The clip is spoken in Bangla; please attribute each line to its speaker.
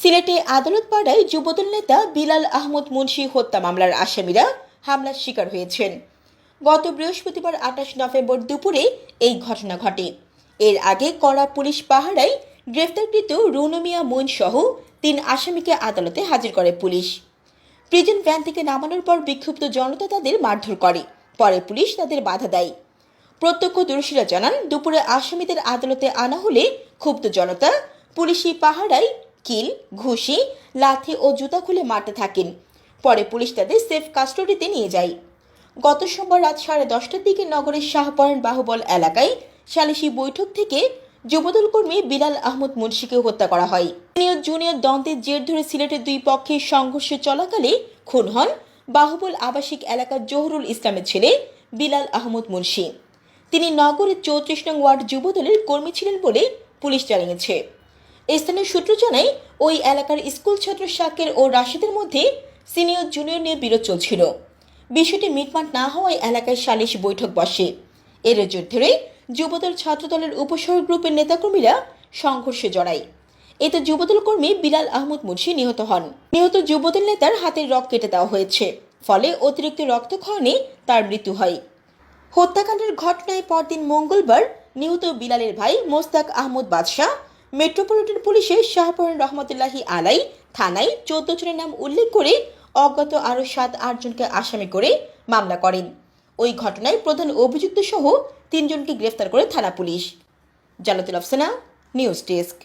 Speaker 1: সিলেটে আদালত পাড়ায় যুবদল নেতা বিলাল আহমদ মুন্সি হত্যা মামলার আসামিরা হামলার শিকার হয়েছেন। গত বৃহস্পতিবার আঠাশ নভেম্বর দুপুরে এই ঘটনা ঘটে। এর আগে কড়া পুলিশ পাহারায় গ্রেফতারকৃত রুনমিয়া মুন সহ তিন আসামিকে আদালতে হাজির করে পুলিশ। প্রিজন ভ্যান থেকে নামানোর পর বিক্ষুব্ধ জনতা তাদের মারধর করে, পরে পুলিশ তাদের বাধা দেয়। প্রত্যক্ষদর্শীরা জানান, দুপুরে আসামিদের আদালতে আনা হলে ক্ষুব্ধ জনতা পুলিশি পাহারায় কিল, ঘুষি, লাথি ও জুতা খুলে মারতে থাকেন। পরে পুলিশ তাদের সেফ কাস্টডিতে নিয়ে যায়। গত সোমবার রাত সাড়ে দশটার দিকে নগরের শাহপরান বাহুবল এলাকায় সালিসি বৈঠক থেকে যুবদল কর্মী বিলাল আহমদ মুন্সিকে হত্যা করা হয়। জুনিয়র দ্বন্দ্বের জের ধরে সিলেটের দুই পক্ষের সংঘর্ষ চলাকালে খুন হন বাহুবল আবাসিক এলাকার জহুরুল ইসলামের ছেলে বিলাল আহমদ মুন্সি। তিনি নগরের চৌত্রিশ নং ওয়ার্ড যুবদলের কর্মী ছিলেন বলে পুলিশ জানিয়েছে। স্থানীয় সূত্র জানায়, ওই এলাকার স্কুল ছাত্র শাকের ও রাশিদের মধ্যে সিনিয়র জুনিয়র নিয়ে বিরোধ চলছিল। বিষয়টি মিটমাট না হওয়ায় এলাকায় সালিশ বৈঠক বসে। এর জের ধরে যুবদল ছাত্রদলের উপসর গ্রুপের নেতাকর্মীরা সংঘর্ষে জড়ায়। এতে যুবদল কর্মী বিলাল আহমদ মুন্সি নিহত হন। নিহত যুবদল নেতার হাতের রক কেটে দেওয়া হয়েছে। ফলে অতিরিক্ত রক্তক্ষরণে তার মৃত্যু হয়। হত্যাকাণ্ডের ঘটনায় পরদিন মঙ্গলবার নিহত বিলালের ভাই মোস্তাক আহমদ বাদশাহ মেট্রোপলিটন পুলিশের শাহপরণ রহমতুল্লাহি আলাই থানায় চোদ্দ জনের নাম উল্লেখ করে অজ্ঞাত আরও সাত আটজনকে আসামি করে মামলা করেন। ওই ঘটনায় প্রধান অভিযুক্ত সহ তিনজনকে গ্রেফতার করে থানা police. Jalatul Afsana, news desk.